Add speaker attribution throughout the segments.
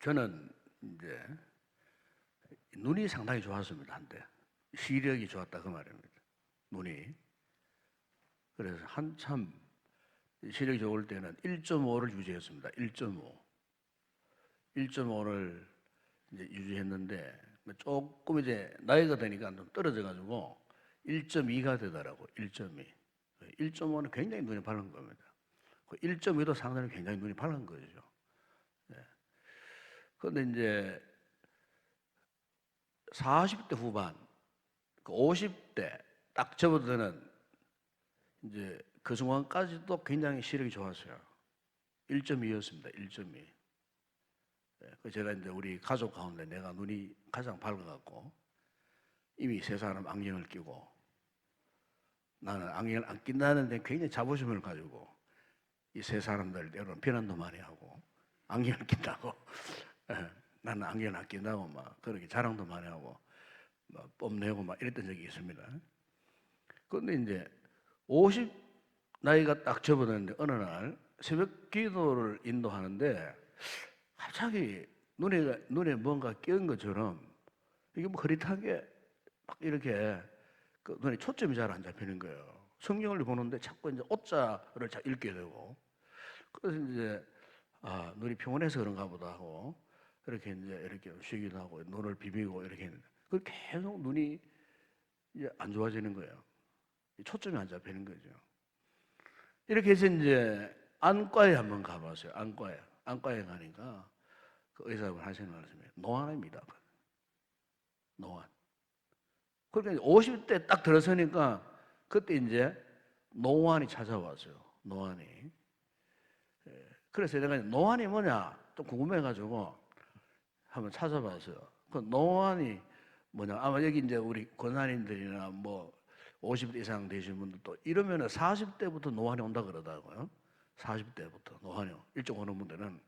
Speaker 1: 저는 이제 눈이 상당히 좋았습니다 한때 시력이 좋았다 그 말입니다. 눈이 그래서 한참 시력이 좋을 때는 1.5를 유지했습니다. 1.5, 1.5를 이제 유지했는데 뭐 조금 이제 나이가 되니까 좀 떨어져 가지고 1.2가 되더라고. 1.2. 1.5는 굉장히 눈이 밝은 겁니다. 그 1.2도 상당히 굉장히 눈이 밝은 거죠. 그런데 이제 40대 후반, 그 50대 딱 접어드는 이제 그 순간까지도 굉장히 시력이 좋았어요. 1.2였습니다. 1.2. 예, 그 제가 이제 우리 가족 가운데 내가 눈이 가장 밝아갖고 이미 세 사람 안경을 끼고 나는 안경을 안 낀다는데 굉장히 자부심을 가지고 이 세 사람들 때로는 비난도 많이 하고 안경을 낀다고 예, 나는 안경을 안 낀다고 막 그렇게 자랑도 많이 하고 막 뽐내고 막 이랬던 적이 있습니다. 그런데 이제 50 나이가 딱 접어드는데 어느 날 새벽 기도를 인도하는데 갑자기 눈에 눈에 뭔가 끼은 것처럼 이게 뭐 흐릿하게 막 이렇게 그 눈에 초점이 잘 안 잡히는 거예요. 성경을 보는데 자꾸 이제 오자를 잘 읽게 되고 그래서 이제 아 눈이 평온해서 그런가 보다 하고 이렇게 이제 이렇게 쉬기도 하고 눈을 비비고 이렇게 했는데 그 계속 눈이 이제 안 좋아지는 거예요. 이 초점이 안 잡히는 거죠. 이렇게 해서 이제 안과에 한번 가봤어요. 안과에 안과에 가니까 그 의사분 하시는 말씀이 노안입니다. 노안. 그러니까 50대 딱 들어서니까 그때 이제 노안이 찾아왔어요. 노안이. 예, 그래서 내가 노안이 뭐냐 또 궁금해가지고 한번 찾아봤어요. 그 노안이 뭐냐 아마 여기 이제 우리 권사님들이나 뭐 50대 이상 되신 분들도 이러면은 40대부터 노안이 온다 그러더라고요. 40대부터 노안이 일찍 오는 분들은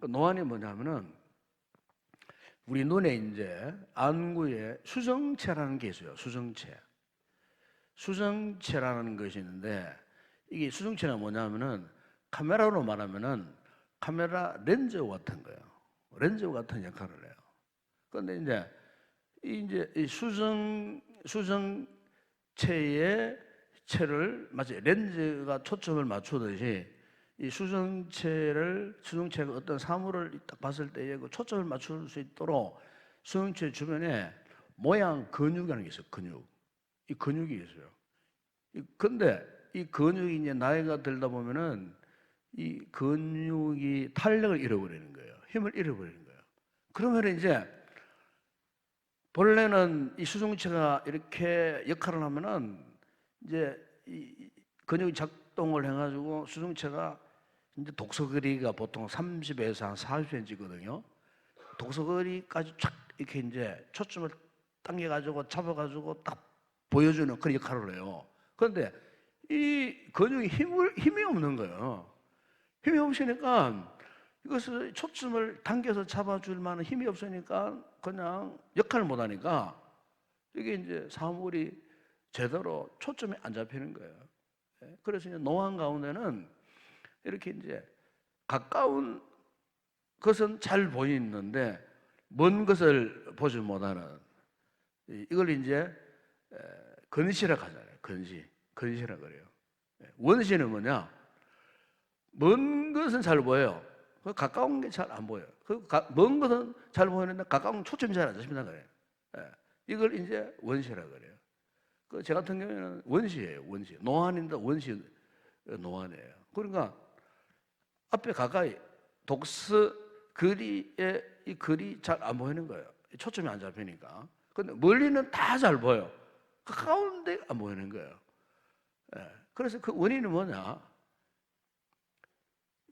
Speaker 1: 그 노안이 뭐냐면은 우리 눈에 이제 안구에 수정체라는 게 있어요. 수정체. 수정체라는 것이 있는데 이게 수정체가 뭐냐면은 카메라로 말하면은 카메라 렌즈 같은 거예요. 렌즈 같은 역할을 해요. 그런데 이제 이 이제 이 수정 수정체의 체를 마치 렌즈가 초점을 맞추듯이 이 수정체를 수정체가 어떤 사물을 딱 봤을 때에 그 초점을 맞출 수 있도록 수정체 주변에 모양 근육이라는 게 있어요. 근육. 이 근육이 있어요. 이 근데 이 근육이 이제 나이가 들다 보면은 이 근육이 탄력을 잃어버리는 거예요. 힘을 잃어버리는 거예요. 그러면 이제 본래는 이 수정체가 이렇게 역할을 하면은 이제 이 근육이 작동을 해가지고 수정체가 이제 독서거리가 보통 30에서 한 40cm거든요. 독서거리까지 쫙 이렇게 이제 초점을 당겨가지고 잡아가지고 딱 보여주는 그런 역할을 해요. 그런데 이 근육이 힘을 힘이 없는 거예요. 힘이 없으니까 이것을 초점을 당겨서 잡아줄 만한 힘이 없으니까 그냥 역할을 못 하니까 이게 이제 사물이 제대로 초점이 안 잡히는 거예요. 예, 그래서 이제 노안 가운데는 이렇게 이제 가까운 것은 잘 보이는데 먼 것을 보지 못하는 이- 이걸 이제 에, 근시라 하잖아요. 근시, 근시라 그래요. 예, 원시는 뭐냐? 먼 것은 잘 보여요. 그 가까운 게 잘 안 보여요. 그 먼 것은 잘 보이는데 가까운 초점이 잘안 잡힌다 그래요. 예, 이걸 이제 원시라 그래요. 그 제 같은 경우에는 원시예요. 원시. 노안인데 원시 노안이에요. 그러니까 앞에 가까이 독서 거리에 이 글이 잘 안 보이는 거예요. 초점이 안 잡히니까. 근데 멀리는 다 잘 보여. 가까운데 안 보이는 거예요. 예. 그래서 그 원인은 뭐냐?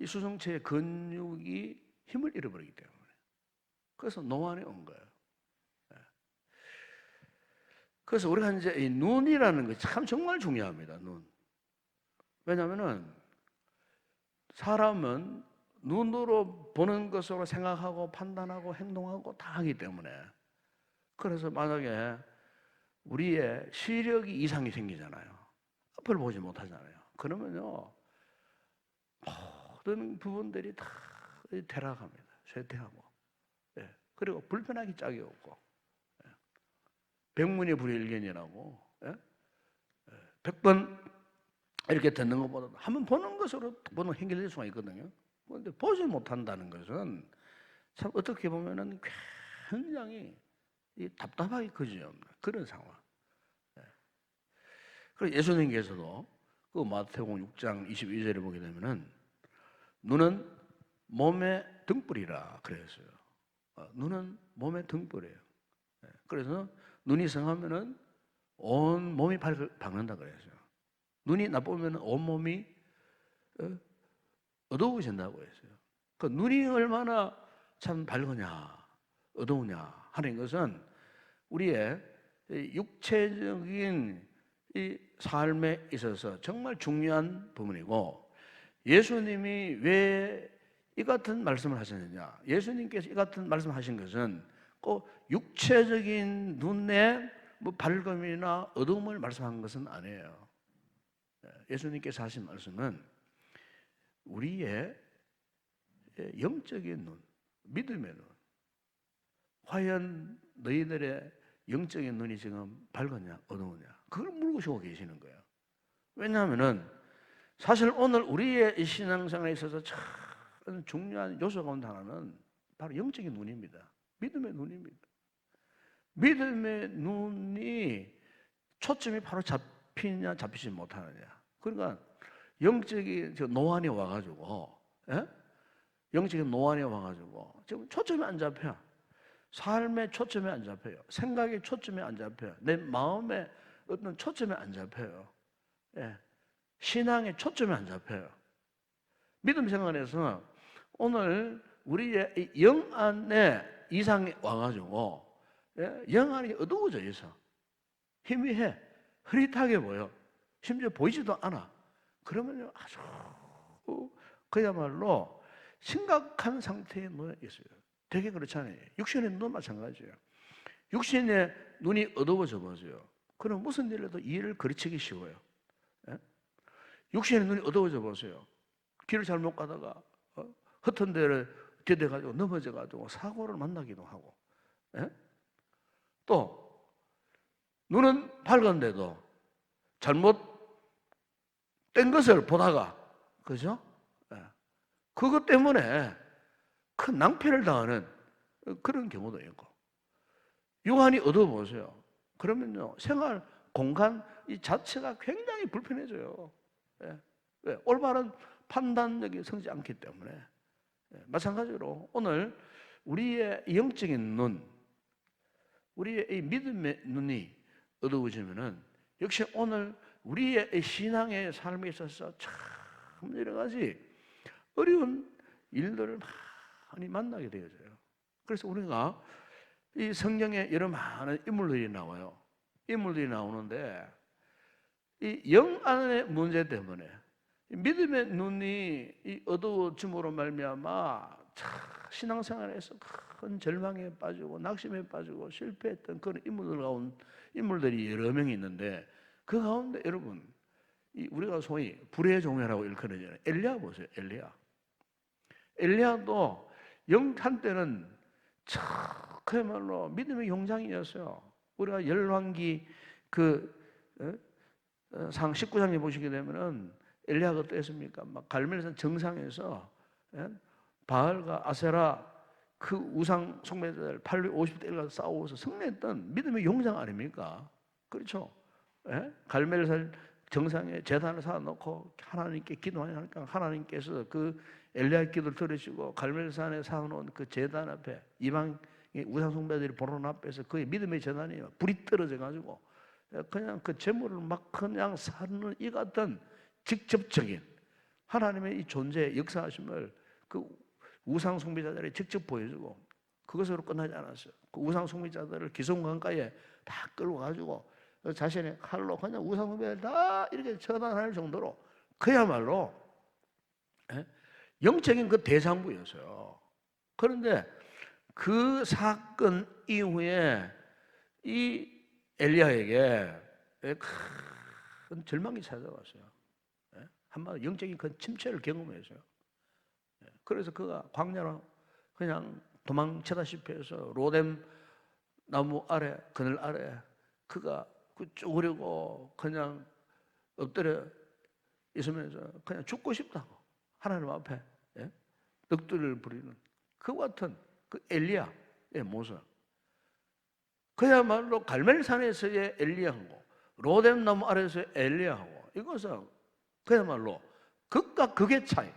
Speaker 1: 이 수정체의 근육이 힘을 잃어버리기 때문에. 그래서 노안이 온 거예요. 예. 그래서 우리가 이제 이 눈이라는 것이 참 정말 중요합니다. 눈. 왜냐하면은 사람은 눈으로 보는 것으로 생각하고 판단하고 행동하고 다 하기 때문에 그래서 만약에 우리의 시력이 이상이 생기잖아요. 앞을 보지 못하잖아요. 그러면요 모든 부분들이 다 퇴락합니다. 쇠퇴하고 그리고 불편하기 짝이 없고 예. 백문이 불일견이라고 예? 예. 백번 이렇게 듣는 것보다 한 번 보는 것으로 보는 행길될 수가 있거든요. 그런데 보지 못한다는 것은 참 어떻게 보면은 굉장히 이 답답하게 그지없는 그런 상황. 예. 예수님께서도 그 마태복음 6장 22절에 보게 되면은 눈은 몸의 등불이라 그랬어요. 어, 눈은 몸의 등불이에요. 예. 그래서 눈이 성하면은 온 몸이 밝, 밝는다 그랬어요. 눈이 나쁘면 온 몸이 어, 어두워진다고 했어요. 그 눈이 얼마나 참 밝으냐, 어두우냐 하는 것은 우리의 이 육체적인 이 삶에 있어서 정말 중요한 부분이고 예수님이 왜 이 같은 말씀을 하셨느냐? 예수님께서 이 같은 말씀을 하신 것은 꼭 육체적인 눈에 뭐 밝음이나 어두움을 말씀한 것은 아니에요. 예수님께서 하신 말씀은 우리의 영적인 눈, 믿음의 눈. 과연 너희들의 영적인 눈이 지금 밝았냐, 어두우냐? 그걸 물으시고 계시는 거예요. 왜냐하면은 사실 오늘 우리의 이 신앙생활에 있어서 참 중요한 요소 가운데 하나는 바로 영적인 눈입니다. 믿음의 눈입니다. 믿음의 눈이 초점이 바로 잡히냐 잡히지 못하느냐. 그러니까 영적인 저 노안이 와가지고, 예? 영적인 노안이 와가지고 지금 초점이 안 잡혀. 삶의 초점이 안 잡혀요. 생각의 초점이 안 잡혀요. 내 마음의 어떤 초점이 안 잡혀요. 예. 신앙의 초점이 안 잡혀요. 믿음 생활에서 오늘 우리의 영 안에 이상이 와가지고 예? 영 안이 어두워져 있어. 희미해. 흐릿하게 보여. 심지어 보이지도 않아. 그러면 아주 그야말로 심각한 상태에 놓여 있어요. 되게 그렇잖아요. 육신의 눈도 마찬가지예요. 육신의 눈이 어두워져 보세요. 그럼 무슨 일에도 이해를 그르치기 쉬워요. 예? 육신의 눈이 어두워져 보세요. 길을 잘못 가다가 어? 흩은 데를 디뎌가지고 넘어져가지고 사고를 만나기도 하고. 예? 또 눈은 밝은데도 잘못 된 것을 보다가 그죠? 예. 그것 때문에 큰 낭패를 당하는 그런 경우도 있고 유한이 얻어 보세요. 그러면요 생활 공간 이 자체가 굉장히 불편해져요. 예. 왜? 올바른 판단력이 서지 않기 때문에 예. 마찬가지로 오늘 우리의 영적인 눈, 우리의 이 믿음의 눈이 어두워지면은 역시 오늘 우리의 신앙의 삶에 있어서 참 여러 가지 어려운 일들을 많이 만나게 되어져요. 그래서 우리가 이 성경에 여러 많은 인물들이 나와요. 인물들이 나오는데 이 영 안의 문제 때문에 믿음의 눈이 이 어두워짐으로 말미암아 신앙생활에서 큰 절망에 빠지고 낙심에 빠지고 실패했던 그런 인물들 가운 인물들이 여러 명이 있는데 그 가운데 여러분 이 우리가 소위 불의 종이라고 일컬어잖아요. 엘리야 보세요. 엘리야. 엘리야도 영 한때는 참 그야말로 믿음의 용장이었어요. 우리가 열왕기 그 상 어? 19장에 어, 보시게 되면은 엘리야가 어땠습니까? 막 갈멜산 정상에서 예? 바알과 아세라 그 우상 숭배자들 850대가 싸워서 승리했던 믿음의 용장 아닙니까? 그렇죠? 예? 갈멜산 정상에 재단을 쌓아놓고 하나님께 기도하니까 하나님께서 그 엘리야 기도를 들으시고 갈멜산에 쌓아놓은 그 재단 앞에 이방 우상 숭배들이 보는 앞에서 그의 믿음의 재단이 불이 떨어져 가지고 그냥 그 재물을 막 그냥 사는 이 같은 직접적인 하나님의 이 존재 역사하심을 그 우상 숭배자들이 직접 보여주고 그것으로 끝나지 않았어요. 그 우상 숭배자들을 기송강가에 다 끌고 가지고 자신의 칼로 그냥 우상 숭배를 다 이렇게 처단할 정도로 그야말로 예? 영적인 그 대장부였어요. 그런데 그 사건 이후에 이 엘리야에게 큰 절망이 찾아왔어요. 예? 한마디 영적인 그 침체를 경험했어요. 예? 그래서 그가 광야로 그냥 도망치다시피 해서 로뎀 나무 아래 그늘 아래 그가 그 쪼그리고 그냥 엎드려 있으면서 그냥 죽고 싶다고 하나님 앞에 예? 넋두리를 부리는 그 같은 그 엘리야의 모습 그야말로 갈멜산에서의 엘리야하고 로뎀 나무 아래에서의 엘리야하고 이것은 그야말로 극과 극의 차이.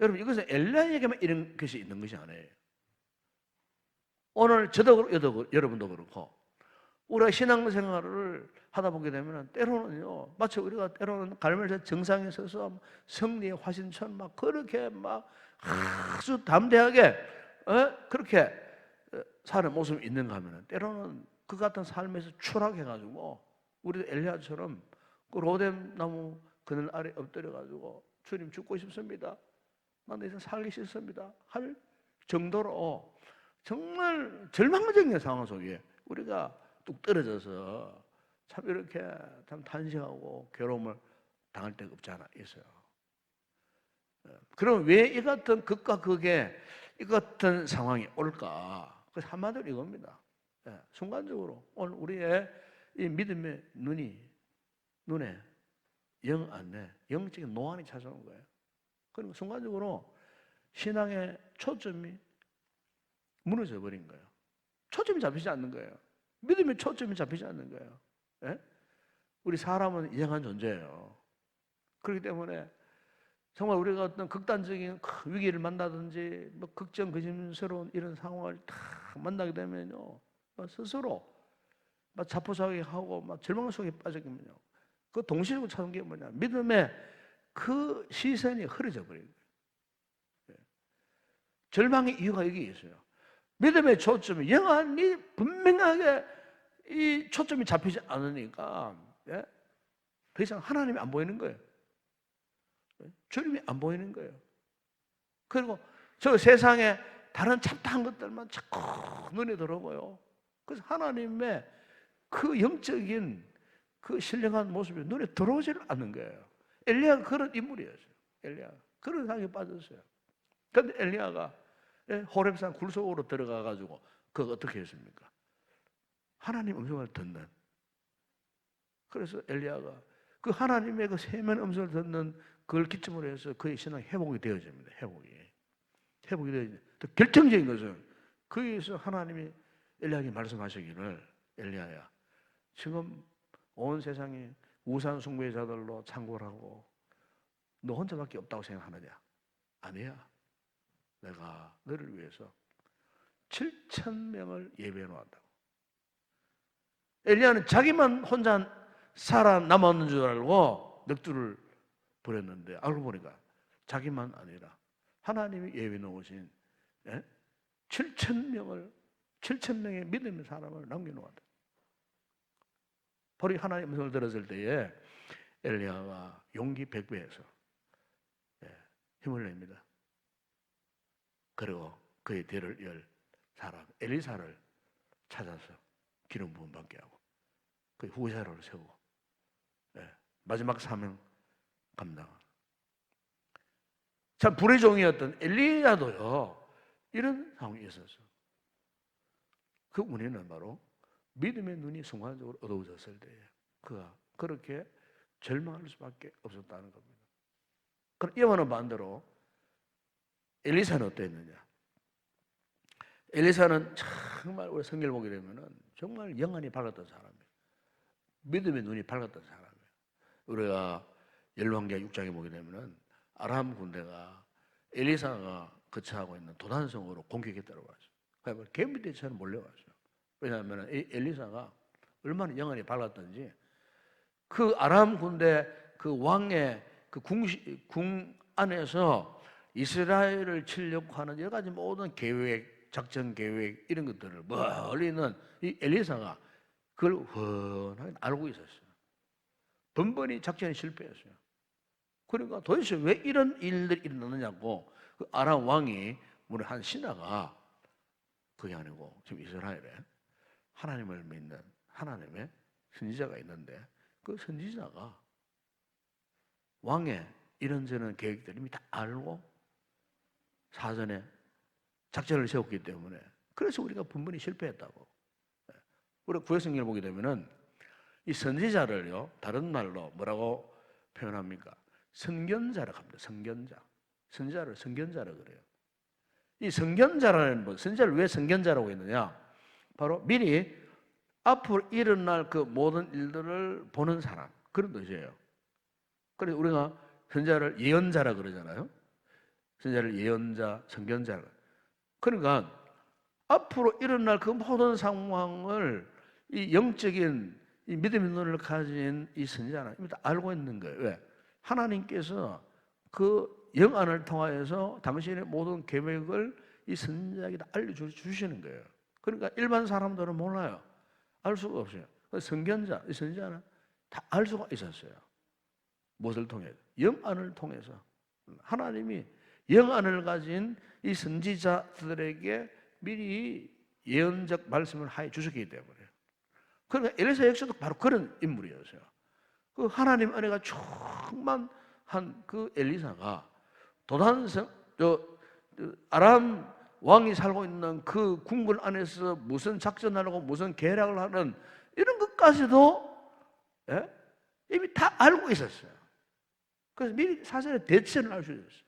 Speaker 1: 여러분 이것은 엘리야에게만 이런 것이 있는 것이 아니에요. 오늘 저도 여도, 여러분도 그렇고 우리가 신앙생활을 하다 보게 되면 때로는요 마치 우리가 때로는 갈멜산 정상에 서서 승리의 화신처럼 막 그렇게 막 아주 담대하게 어? 그렇게 사는 모습이 있는가 하면 때로는 그 같은 삶에서 추락해가지고 우리도 엘리야처럼 그 로뎀 나무 그늘 아래 엎드려가지고 주님 죽고 싶습니다. 나는 이제 살기 싫습니다. 할 정도로 정말 절망적인 상황 속에 우리가 뚝 떨어져서 참 이렇게 참 탄식하고 괴로움을 당할 때가 없지 않아 있어요. 그럼 왜 이 같은 극과 극의 이 같은 상황이 올까? 그 한마디로 이겁니다. 예, 순간적으로 오늘 우리의 이 믿음의 눈이 눈에 영 안에 영적인 노안이 찾아온 거예요. 그리고 순간적으로 신앙의 초점이 무너져 버린 거예요. 초점이 잡히지 않는 거예요. 믿음의 초점이 잡히지 않는 거예요. 예? 우리 사람은 이상한 존재예요. 그렇기 때문에 정말 우리가 어떤 극단적인 큰 위기를 만나든지 뭐 걱정, 근심스러운 이런 상황을 다 만나게 되면요 스스로 막 자포자기하고 막 절망 속에 빠지면요 그 동시적으로 찾은 게 뭐냐 믿음의 그 시선이 흐려져 버린 거예요. 예. 절망의 이유가 여기 있어요. 믿음의 초점이 영원히 분명하게 이 초점이 잡히지 않으니까 예? 더 이상 하나님이 안 보이는 거예요. 예? 주님이 안 보이는 거예요. 그리고 저 세상에 다른 잡다한 것들만 자꾸 눈에 들어오고요. 그래서 하나님의 그 영적인 그 신령한 모습이 눈에 들어오지를 않는 거예요. 엘리야가 그런 인물이었어요. 엘리야 그런 상황에 빠졌어요. 그런데 엘리야가 예, 호렙산 굴 속으로 들어가 가지고 그거 어떻게 했습니까? 하나님 음성을 듣는. 그래서 엘리야가 그 하나님의 그 세면 음성을 듣는 그걸 기점으로 해서 그의 신앙이 회복이 되어집니다. 회복이. 회복이 되어집니다. 또 결정적인 것은 거기에서 하나님이 엘리야에게 말씀하시기를 엘리야야 지금 온 세상이 우상 숭배의 자들로 창궐하고 너 혼자밖에 없다고 생각하느냐? 아니야. 내가 너를 위해서 7천 명을 예배해 놓았다고. 엘리야는 자기만 혼자 살아남았는 줄 알고 넋두를 부렸는데 알고 보니까 자기만 아니라 하나님이 예배 놓으신 예? 7천 명을 7천 명의 믿음의 사람을 남겨놓았다. 벌이 하나님 음성을 들었을 때에 엘리야가 용기 백배해서 예, 힘을 냅니다. 그리고 그의 대를 열 사람 엘리사를 찾아서 기름 부음 받게 하고 그 후사를 세우고 예, 마지막 사명 감당. 참 불의 종이었던 엘리야도요 이런 상황이 있었어. 그 운에는 바로 믿음의 눈이 순간적으로 어두워졌을 때 그가 그렇게 절망할 수밖에 없었다는 겁니다. 그럼 이와는 반대로 엘리사는 어땠느냐? 엘리사는 정말 우리 성경을 보게 되면은 정말 영안이 밝았던 사람이에요. 믿음의 눈이 밝았던 사람이에요. 우리가 열왕기하 6장에 보게 되면은 아람 군대가 엘리사가 거처하고 있는 도단성으로 공격에 들어가죠. 그러니까 개미떼처럼 몰려왔어요. 왜냐하면 엘리사가 얼마나 영안이 밝았던지 그 아람 군대 그 왕의 그 궁, 궁 안에서 이스라엘을 치려고 하는 여러 가지 모든 계획, 작전 계획 이런 것들을 멀리 있는 이 엘리사가 그걸 훤하게 알고 있었어요. 번번이 작전이 실패했어요. 그러니까 도대체 왜 이런 일들이 일어나느냐고 그 아람 왕이 우리 한 신하가 그게 아니고 지금 이스라엘에 하나님을 믿는 하나님의 선지자가 있는데 그 선지자가 왕의 이런저런 계획들을 이미 다 알고 사전에 작전을 세웠기 때문에 그래서 우리가 분분히 실패했다고. 예. 우리가 구약성경을 보게 되면은 이 선지자를요 다른 말로 뭐라고 표현합니까? 선견자라고 합니다. 선견자. 선지자를 선견자라 그래요. 이 선견자라는 뭐 선지자를 왜 선견자라고 했느냐? 바로 미리 앞으로 일어날 그 모든 일들을 보는 사람 그런 뜻이에요. 그래서 우리가 선자를 예언자라 그러잖아요. 선자를 예언자, 선견자. 그러니까 앞으로 일어날 그 모든 상황을 이 영적인 이 믿음의 눈을 가진 이 선자는 이미 다 알고 있는 거예요. 왜? 하나님께서 그 영안을 통하여서 당신의 모든 계획을 이 선자에게 다 알려주시는 거예요. 그러니까 일반 사람들은 몰라요. 알 수가 없어요. 그 선견자, 이 선자는 다 알 수가 있었어요. 무엇을 통해? 영안을 통해서. 하나님이 영안을 가진 이 선지자들에게 미리 예언적 말씀을 하여 주셨기 때문에. 그러니까 엘리사 역시도 바로 그런 인물이었어요. 그 하나님 은혜가 충만한 그 엘리사가 도단성 저, 저 아람 왕이 살고 있는 그 궁궐 안에서 무슨 작전을 하고 무슨 계략을 하는 이런 것까지도 예? 이미 다 알고 있었어요. 그래서 미리 사실의 대처를 할 수 있었어요.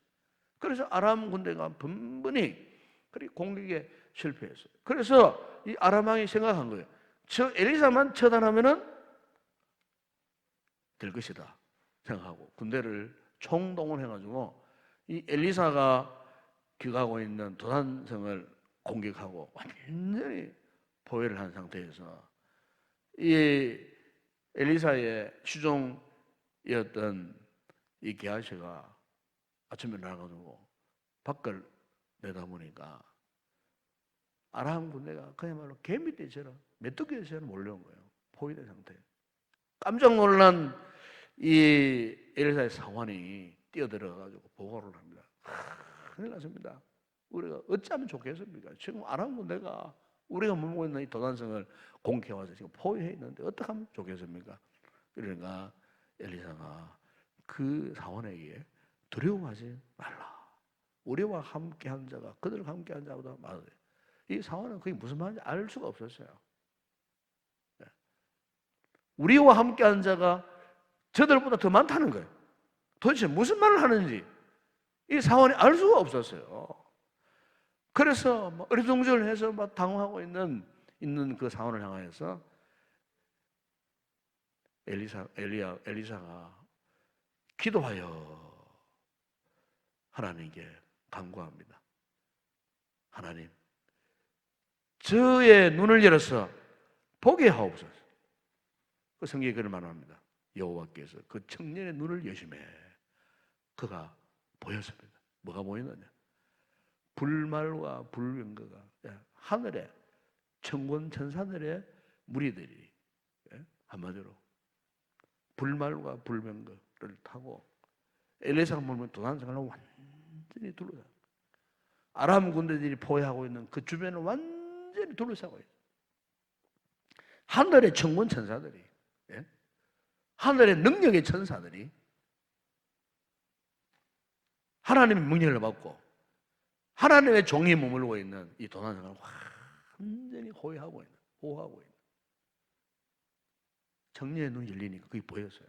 Speaker 1: 그래서 아람 군대가 번번이 그리 공격에 실패했어요. 그래서 이 아람 왕이 생각한 거예요. 저 엘리사만 처단하면은 될 것이다 생각하고 군대를 총동원 해가지고 이 엘리사가 귀가하고 있는 도단성을 공격하고 완전히 포위를 한 상태에서 이 엘리사의 시종이었던 이 게하시가 아침에 나가가지고 밖을 내다보니까 아람 군대가 그야말로 개미떼처럼 메뚜기처럼 몰려온 거예요. 포위된 상태. 깜짝 놀란 이 엘리사의 사관이 뛰어들어가지고 보고를 합니다. 큰일 났습니다. 우리가 어찌하면 좋겠습니까? 지금 아람 군대가 우리가 머물고 있는 이 도단성을 공격해와서 지금 포위해 있는데 어떻게 하면 좋겠습니까? 그러니까 엘리사가 그 사원에게 두려워하지 말라. 우리와 함께한 자가 그들과 함께한 자보다 많으이 사원은 그게 무슨 말인지 알 수가 없었어요. 네. 우리와 함께한 자가 저들보다 더 많다는 거예요. 도대체 무슨 말을 하는지 이 사원이 알 수가 없었어요. 그래서 뭐 어리둥절해서 막 당황하고 있는 있는 그 사원을 향하여서 엘리사 엘리야 엘리사가 기도하여 하나님께 간구합니다. 하나님, 저의 눈을 열어서 보게 하옵소서. 그 성경에 그를 말합니다. 여호와께서 그 청년의 눈을 여심해 그가 보였습니다. 뭐가 보이느냐? 불말과 불병거가 예, 하늘에 천군 천사들의 무리들이 예, 한마디로 불말과 불병거를 타고 엘레사가 보면 도단성을 완전히 둘러싸. 아람 군대들이 포위하고 있는 그 주변을 완전히 둘러싸고 있어. 하늘의 천군 천사들이, 예? 하늘의 능력의 천사들이 하나님의 명령을 받고 하나님의 종이 머물고 있는 이 도난성을 완전히 호위하고 있는, 보호하고 있는. 정리의 눈이 열리니까 그게 보였어요.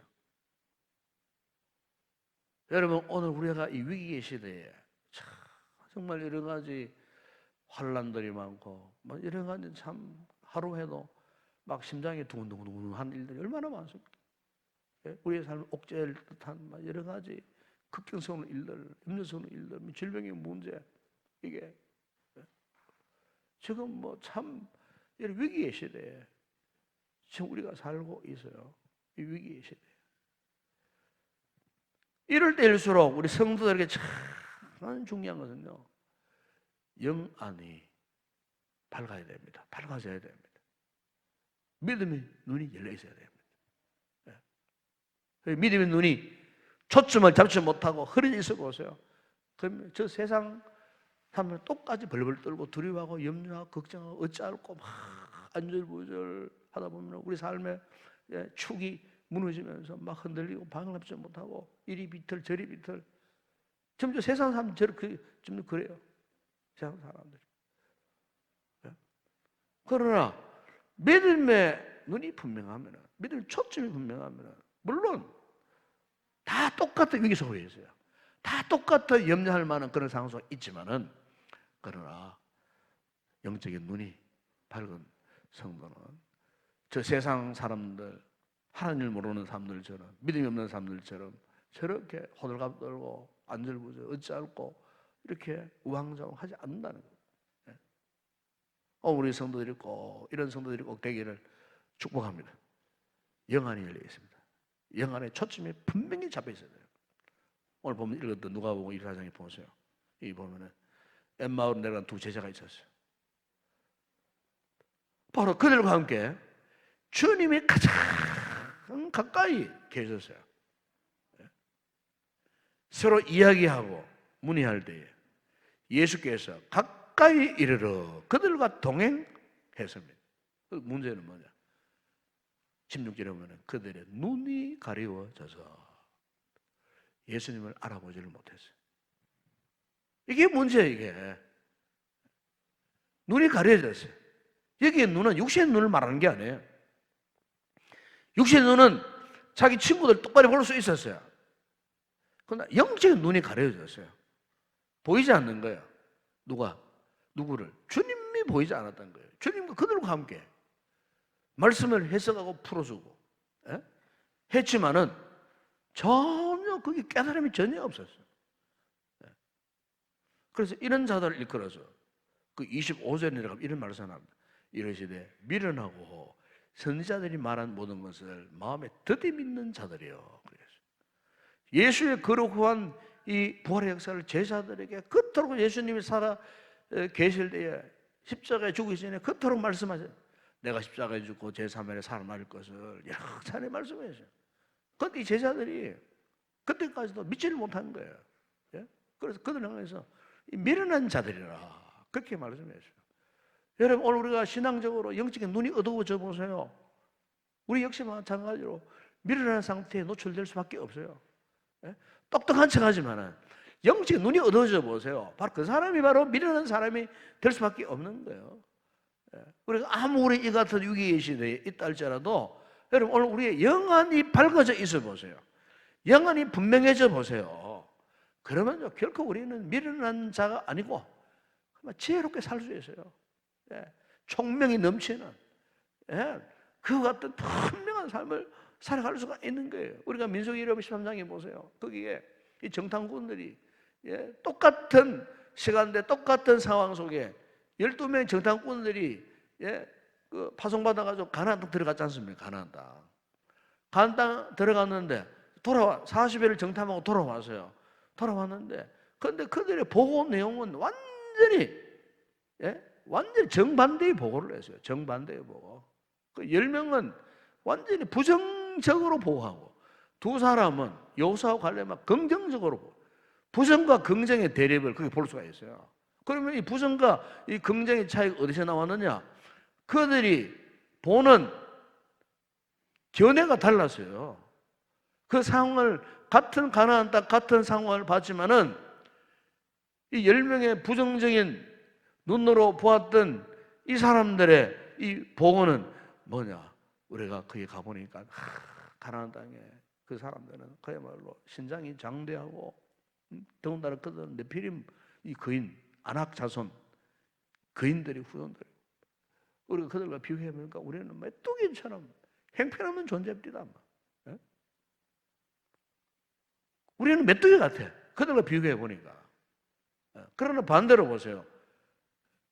Speaker 1: 여러분 오늘 우리가 이 위기의 시대에 참 정말 여러 가지 환란들이 많고 뭐 여러 가지 참 하루 해도 막 심장이 두근두근한 일들이 얼마나 많습니까? 예? 우리의 삶을 옥죄할 듯한 막 여러 가지 극경스러운 일들, 염려스러운 일들, 뭐 질병의 문제 이게 예? 지금 뭐참 위기의 시대에 지금 우리가 살고 있어요. 이 위기의 시대. 이럴 때일수록 우리 성도들에게 참 중요한 것은요. 영안이 밝아야 됩니다. 밝아져야 됩니다. 믿음의 눈이 열려 있어야 됩니다. 예. 믿음의 눈이 초점을 잡지 못하고 흐려져 있어 보세요. 그러면 저 세상 사람들 똑같이 벌벌 떨고 두려워하고 염려하고 걱정하고 어찌할고 막 안절부절 하다 보면 우리 삶의 예, 축이 무너지면서 막 흔들리고 방을 잡지 못하고 이리 비틀 저리 비틀 점점 세상 사람들 저렇게 좀 그래요 세상 사람들이 그러나 믿음의 눈이 분명하면, 믿음의 초점이 분명하면, 물론 다 똑같은 위기 속에 있어요. 다 똑같아 염려할 만한 그런 상황이 있지만은 그러나 영적인 눈이 밝은 성도는 저 세상 사람들 하나님을 모르는 사람들처럼 믿음이 없는 사람들처럼 저렇게 호들갑 떨고 안절부절 어찌할고 이렇게 우왕좌왕하지 않는다는 거예요. 예. 어, 우리 성도들이 꼭 이런 성도들이 꼭 되기를 축복합니다. 영안이 열려 있습니다. 영안의 초점이 분명히 잡혀 있어야 돼요. 오늘 보면 읽었던 누가복음 24장에 보세요. 이 보면은 엠마오로 내려간 두 제자가 있었어요. 바로 그들과 함께 주님이 가장 가까이 계셨어요. 예. 서로 이야기하고 문의할 때에 예수께서 가까이 이르러 그들과 동행했습니다. 그 문제는 뭐냐? 16절에 보면 그들의 눈이 가리워져서 예수님을 알아보지를 못했어요. 이게 문제예요, 이게. 눈이 가려졌어요. 여기에 눈은 육신의 눈을 말하는 게 아니에요. 육신의 눈은 자기 친구들 똑바로 볼 수 있었어요. 그러나 영적인 눈이 가려졌어요. 보이지 않는 거예요. 누가? 누구를? 주님이 보이지 않았던 거예요. 주님과 그들과 함께 말씀을 해석하고 풀어주고 예? 했지만은 전혀 그게 깨달음이 전혀 없었어요. 예. 그래서 이런 자들을 일컬어서 그 25절에 내려가면 이런 말을 합니다. 이러시되 미련하고 선지자들이 말한 모든 것을 마음에 드디 믿는 자들이요. 그래서 예수의 거룩한 이 부활의 역사를 제자들에게 그토록 예수님이 살아 에, 계실 때에 십자가에 죽기 전에 그토록 말씀하세요. 내가 십자가에 죽고 제3일에 살아날 것을 여러 차례 말씀하셨어요. 그런데 이 제자들이 그때까지도 믿지를 못한 거예요. 예? 그래서 그들을 향해서 이 미련한 자들이라 그렇게 말씀했어요. 여러분 오늘 우리가 신앙적으로 영적인 눈이 어두워져 보세요. 우리 역시 마찬가지로 미련한 상태에 노출될 수밖에 없어요. 예? 똑똑한 척하지만은 영적인 눈이 어두워져 보세요. 바로 그 사람이 바로 미련한 사람이 될 수밖에 없는 거예요. 예. 우리가 아무리 이 같은 위기의 시대에 있다 할지라도 여러분 오늘 우리의 영안이 밝아져 있어 보세요. 영안이 분명해져 보세요. 그러면요 결코 우리는 미련한 자가 아니고 지혜롭게 살 수 있어요. 예. 총명이 넘치는 예. 그 같은 분명한 삶을 살아갈 수가 있는 거예요. 우리가 민수기 13장에 보세요. 거기에 이 정탐꾼들이 예. 똑같은 시간대 똑같은 상황 속에 12명 정탐꾼들이 예. 그 파송받아가지고 가나안 땅 들어갔지 않습니까? 가나안 땅. 가나안 땅 들어갔는데 돌아와 40일을 정탐하고 돌아왔어요. 돌아왔는데 근데 그들의 보고 내용은 완전히 예? 완전히 정반대의 보고를 했어요. 정반대의 보고. 그 10명은 완전히 부정적으로 보고하고 두 사람은 여호수아와 관련만 긍정적으로 보고 부정과 긍정의 대립을 그게 볼 수가 있어요. 그러면 이 부정과 이 긍정의 차이가 어디서 나왔느냐? 그들이 보는 견해가 달랐어요. 그 상황을 같은 가나안 땅 같은 상황을 봤지만은 이 열 명의 부정적인 눈으로 보았던 이 사람들의 이 보고는 뭐냐? 우리가 거기 가보니까 가나안 땅에 그 사람들은 그야말로 신장이 장대하고 음, 더군다나 그들은 네피림 이 거인 안악 자손 거인들이 후손들 우리가 그들과 비교해 보니까 우리는 메뚜기처럼 행편없는 존재입니다. 예? 우리는 메뚜기 같아. 그들과 비교해 보니까. 예. 그러나 반대로 보세요.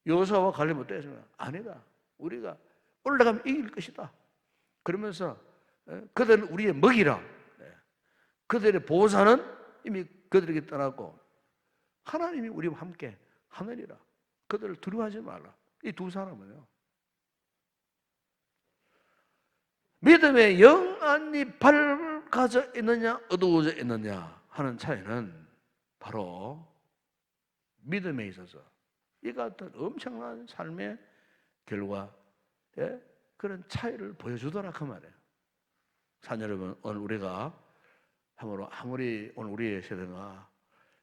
Speaker 1: 여호사와 갈렙 어땠습니까? 아니다. 우리가 올라가면 이길 것이다. 그러면서 예, 그들은 우리의 먹이라. 그들의 보호사는 이미 그들에게 떠났고 하나님이 우리와 함께 하늘이라. 그들을 두려워하지 말라. 이 두 사람은요. 믿음의 영안이 밝아져 있느냐 어두워져 있느냐 하는 차이는 바로 믿음에 있어서 이 같은 엄청난 삶의 결과 예? 그런 차이를 보여주더라 그 말이에요. 산 여러분 오늘 우리가 아무리, 아무리 오늘 우리의 세대가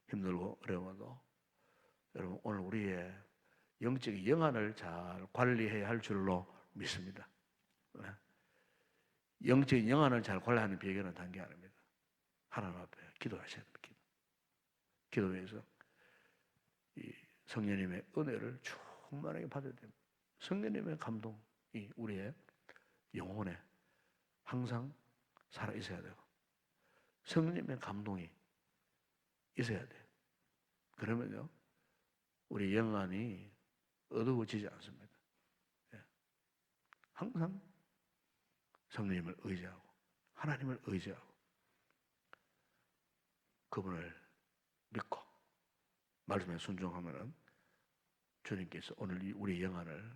Speaker 1: 힘들고 어려워도 여러분 오늘 우리의 영적인 영안을 잘 관리해야 할 줄로 믿습니다. 네. 영적인 영안을 잘 관리하는 비결은 단계 아닙니다. 하나님 앞에 기도하셔야 됩니다. 기도. 기도해서 이 성령님의 은혜를 충만하게 받아야 됩니다. 성령님의 감동이 우리의 영혼에 항상 살아 있어야 되고 성령님의 감동이 있어야 돼요. 그러면요 우리 영안이 어두워지지 않습니다. 예. 항상 성령님을 의지하고 하나님을 의지하고 그분을 믿고 말씀에 순종하면은 주님께서 오늘 이 우리 영안을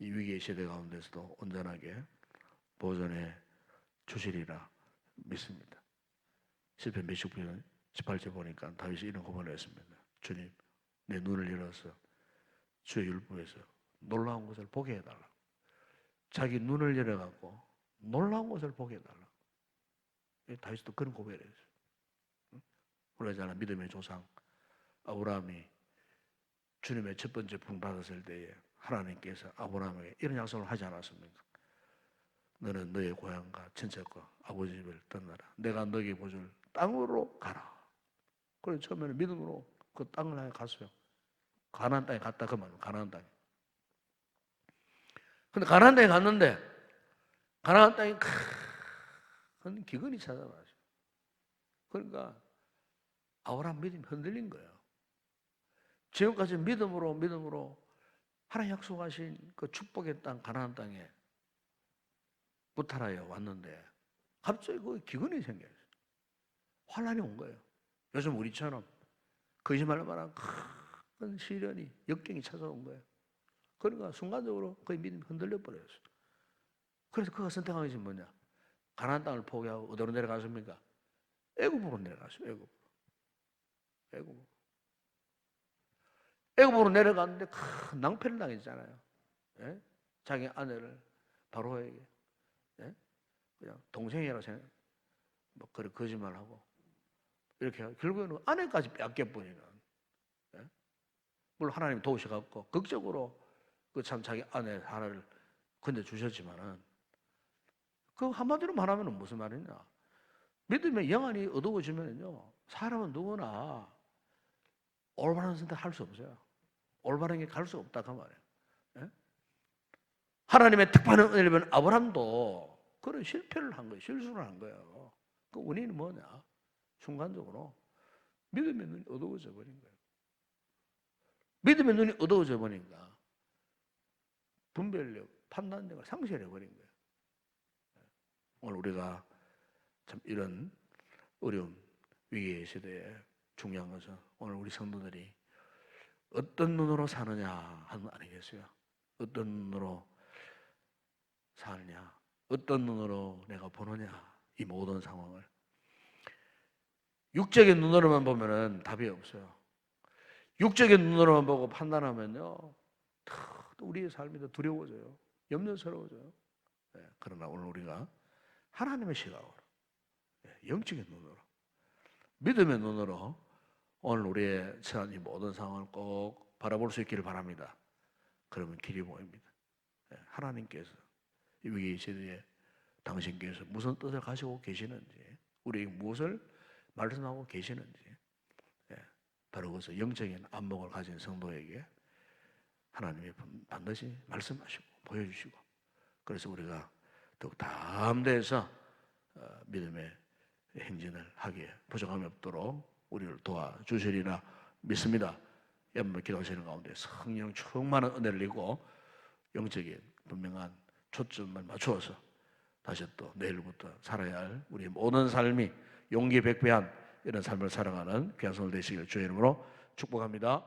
Speaker 1: 이 위기의 시대 가운데서도 온전하게 보존해 주시리라 믿습니다. 시편 몇십 편 18절 보니까 다윗이 이런 고백을 했습니다. 주님 내 눈을 열어서 주의 율법에서 놀라운 것을 보게 해달라. 자기 눈을 열어갖고 놀라운 것을 보게 해달라. 다윗도 그런 고백을 했어요. 아는 믿음의 조상 아브라함이 주님의 첫 번째 분 받았을 때에 하나님께서 아브라함에게 이런 약속을 하지 않았습니까? 너는 너의 고향과 친척과 아버지 집을 떠나라. 내가 너에게 보줄 땅으로 가라. 그래서 처음에는 믿음으로 그 땅을 향해 갔어요. 가나안 땅에 갔다 그만 가나안 땅에. 근데 가나안 땅에 갔는데 가나안 땅에 큰 기근이 찾아왔어요. 그러니까 아브라함 믿음이 흔들린 거예요. 지금까지 믿음으로 믿음으로 하나님 약속하신 그 축복의 땅 가나안 땅에 무탈하여 왔는데 갑자기 그 기근이 생겨요. 환란이 온 거예요. 요즘 우리처럼 거짓말로 말한 큰 시련이 역경이 찾아온 거예요. 그러니까 순간적으로 그의 믿음이 흔들려 버렸어요. 그래서 그가 선택한 것이 뭐냐? 가나안 땅을 포기하고 어디로 내려갔습니까? 애굽으로 내려갔어요. 애굽. 애굽. 애굽으로 내려갔는데 큰 낭패를 당했잖아요. 예? 자기 아내를 바로에게 예? 그냥 동생이라고 생각, 뭐 그런 거짓말하고 이렇게 결국에는 아내까지 뺏겨버리는. 예? 물론 하나님 도우셔갖고 극적으로 그 참 자기 아내 하나를 건져 주셨지만은 그 한마디로 말하면 무슨 말이냐? 믿음의 영안이 어두워지면요 사람은 누구나 올바른 선택 할 수 없어요. 올바른 게 갈 수 없다 그 말이에요. 예? 하나님의 특별한 은혜를 받은 아브람도 그런 실패를 한 거예요. 실수를 한 거예요. 그 원인이 뭐냐? 순간적으로 믿음의 눈이 어두워져 버린 거예요. 믿음의 눈이 어두워져 버리니까 분별력, 판단력을 상실해 버린 거예요. 오늘 우리가 참 이런 어려운 위기의 시대에 중요한 것은 오늘 우리 성도들이 어떤 눈으로 사느냐 하는 거 아니겠어요? 어떤 눈으로 사느냐, 어떤 눈으로 내가 보느냐 이 모든 상황을 육적인 눈으로만 보면은 답이 없어요. 육적인 눈으로만 보고 판단하면요, 또 우리의 삶이 더 두려워져요, 염려스러워져요. 네, 그러나 오늘 우리가 하나님의 시각으로, 네, 영적인 눈으로, 믿음의 눈으로 오늘 우리의 처한 이 모든 상황을 꼭 바라볼 수 있기를 바랍니다. 그러면 길이 보입니다. 네, 하나님께서 이 위기 시대에 당신께서 무슨 뜻을 가지고 계시는지, 우리에게 무엇을 말씀하고 계시는지, 예, 바로 그것을 영적인 안목을 가진 성도에게 하나님이 반드시 말씀하시고 보여주시고, 그래서 우리가 더욱 담대해서 어, 믿음의 행진을 하기에 부족함이 없도록 우리를 도와주시리라 믿습니다. 여러분 기도하시는 가운데 성령 충만한 은혜를 입고 영적인 분명한 초점을 맞추어서 다시 또 내일부터 살아야 할 우리 모든 삶이 용기 백배한 이런 삶을 살아가는 귀한 손을 되시길 주의 이름으로 축복합니다.